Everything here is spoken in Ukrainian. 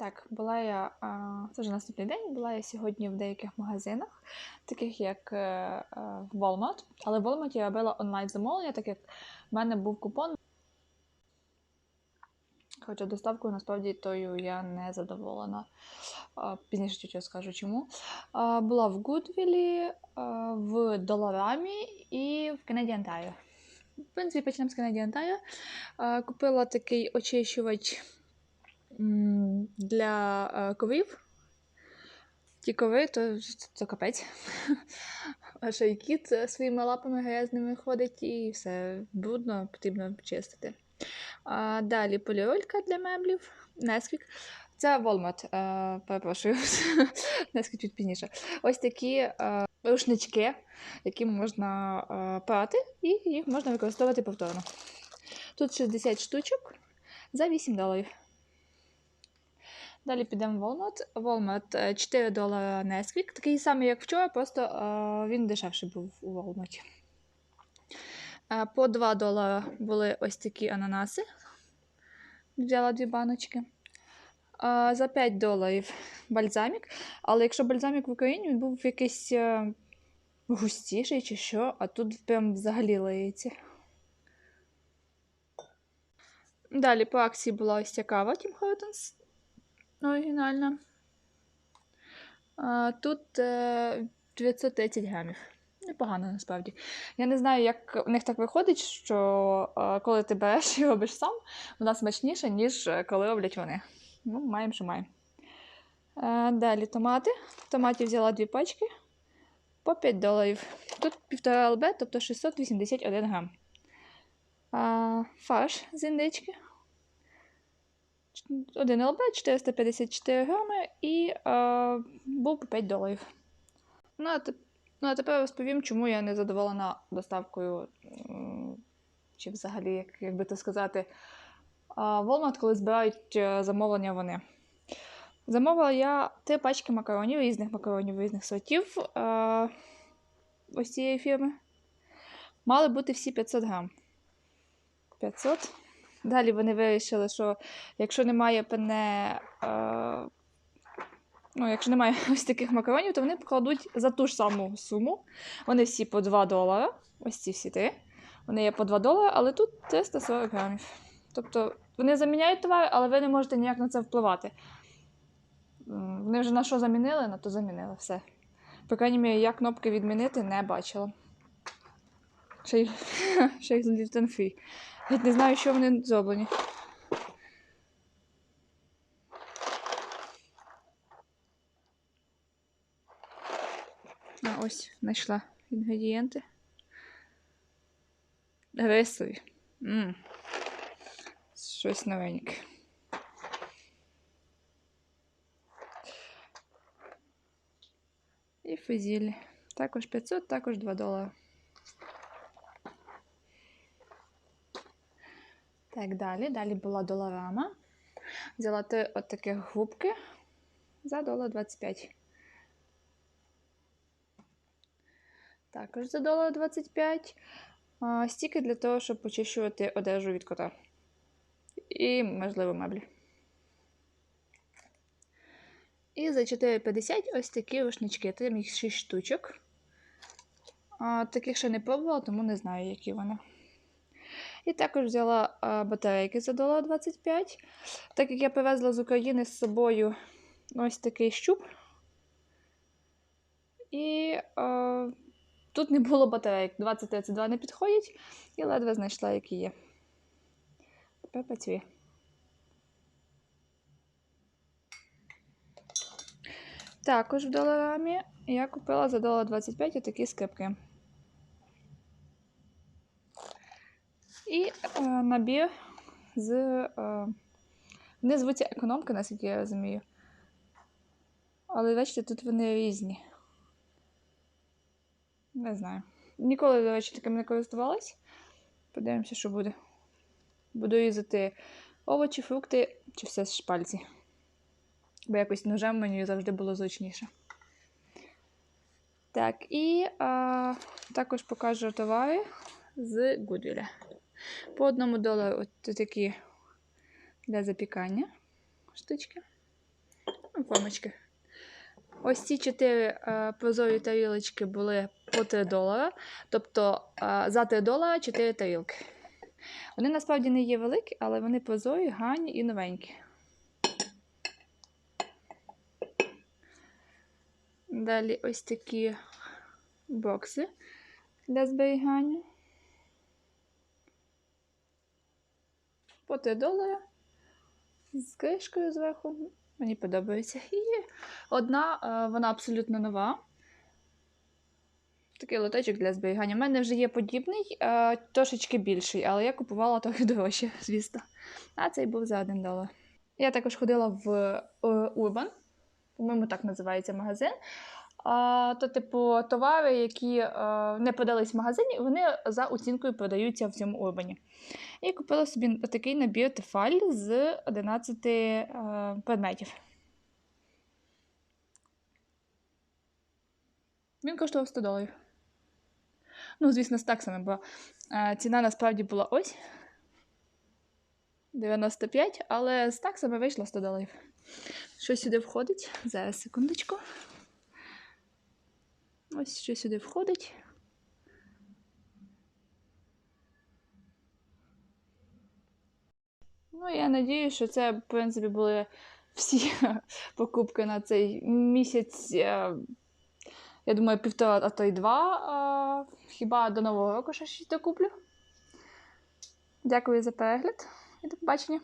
Так, була я, це вже наступний день, була я сьогодні в деяких магазинах, таких як е, е, Walmart. Але в Walmart я робила онлайн замовлення, так як в мене був купон. Хоча доставкою насправді тою я не задоволена. Пізніше чуть скажу чому. Була в Гудвілі, в Доларамі і в Canadian Tire. В принципі, почнемо з Canadian Tire. Купила такий очищувач для е, коврів. Ті коври, то, то капець. А ще й кіт своїми лапами грязними ходить і все брудно, потрібно чистити. А, далі поліролька для меблів, Несквік. Це Walmart, е, перепрошую, Несквік чуть пізніше. Ось такі е, рушнички, які можна е, прати, і їх можна використовувати повторно. Тут 60 штучок за 8 доларів. Далі підемо в Walmart. Walmart е, 4 долара Nesquik. Такий самий, як вчора, просто е, він дешевший був у Walmart. Е, По 2 долара були ось такі ананаси. Взяла дві баночки. Е, За 5 доларів бальзамік. Але якщо бальзамік в Україні, він був якийсь е, густіший чи що, а тут прям взагалі лиється. Далі по акції була ось ця кава Tim Hortons оригінальна. А, Тут е, 930 грамів. Непогано насправді. Я не знаю, як у них так виходить, що е, коли ти береш і робиш сам, вона смачніша, ніж е, коли роблять вони. Ну, маємо, що маємо. Е, Далі томати. Томатів взяла дві пачки по 5 доларів. Тут 1,5 ЛБ, тобто 681 грам. Фарш з індички. 1 ЛБ 454 грами і е, був по 5 доларів. Ну а, ну, а тепер розповім, чому я не задоволена доставкою, чи взагалі, як, як би то сказати, Walmart, коли збирають е, замовлення вони. Замовила я три пачки макаронів, різних макаронів, різних сортів е, ось цієї фірми. Мали бути всі 500 грам. 500. Далі вони вирішили, що якщо немає пене, е, ну, якщо немає ось таких макаронів, то вони покладуть за ту ж саму суму. Вони всі по 2 долара. Ось ці всі три. Вони є по 2 долари, але тут 340 грамів. Тобто вони заміняють товар, але ви не можете ніяк на це впливати. Вони вже на що замінили, на то замінили все. По крайній мірі, я кнопки відмінити не бачила. Ще й free. Навіть не знаю, що вони зроблені. А ось знайшла інгредієнти. Рисові. М. Щось новеньке. І фазілі. Також 500, також 2 долари. Так, далі. Далі була доларама. Взяла три от таких губки за долар 25. Також за долар 25. А, стіки для того, щоб почищувати одежу від кота. І, можливо, меблі. І за 4,50 ось такі рушнички. Там їх 6 штучок. А, таких ще не пробувала, тому не знаю, які вони. І також взяла батарейки за долар 25. Так як я привезла з України з собою ось такий щуп. І а, тут не було батарейок. 2032 не підходять. І ледве знайшла, які є. Тепер працює. Також в доларамі я купила за долар 25 такі скрипки. І е, набір з. Е, вони звуться економки, наскільки я розумію. Але бачите, тут вони різні. Не знаю. Ніколи, до речі, таким не користувалась. Подивимося, що буде. Буду різати овочі, фрукти чи все з шпальці. Бо якось ножем мені завжди було зручніше. Так, і а, також покажу товари з Goodwill. По одному долару от такі для запікання штучки. Ну, Формочки. Ось ці чотири е, прозорі тарілочки були по 3 долара. Тобто е, за 3 долара 4 тарілки. Вони насправді не є великі, але вони прозорі, гарні і новенькі. Далі ось такі бокси для зберігання. По 3 долари. З кришкою зверху. Мені подобається. І одна, е, вона абсолютно нова. Такий лоточок для зберігання. У мене вже є подібний, е, трошечки більший, але я купувала трохи дорожче, звісно. А цей був за 1 долар. Я також ходила в е, Urban, по-моєму, так називається магазин. А, то, типу, товари, які е, не продались в магазині, вони за оцінкою продаються в цьому урбані. І купила собі такий набір тефаль з 11 е, предметів. Він коштував 100 доларів. Ну, звісно, з таксами, бо е, ціна насправді була ось 95, але з таксами вийшло 100 доларів. Що сюди входить? Зараз секундочку. Ось що сюди входить. Ну, я надію, що це, в принципі, були всі покупки на цей місяць. е, Я думаю, півтора, а то й два. Хіба до Нового року ще щось докуплю. Дякую за перегляд і до побачення.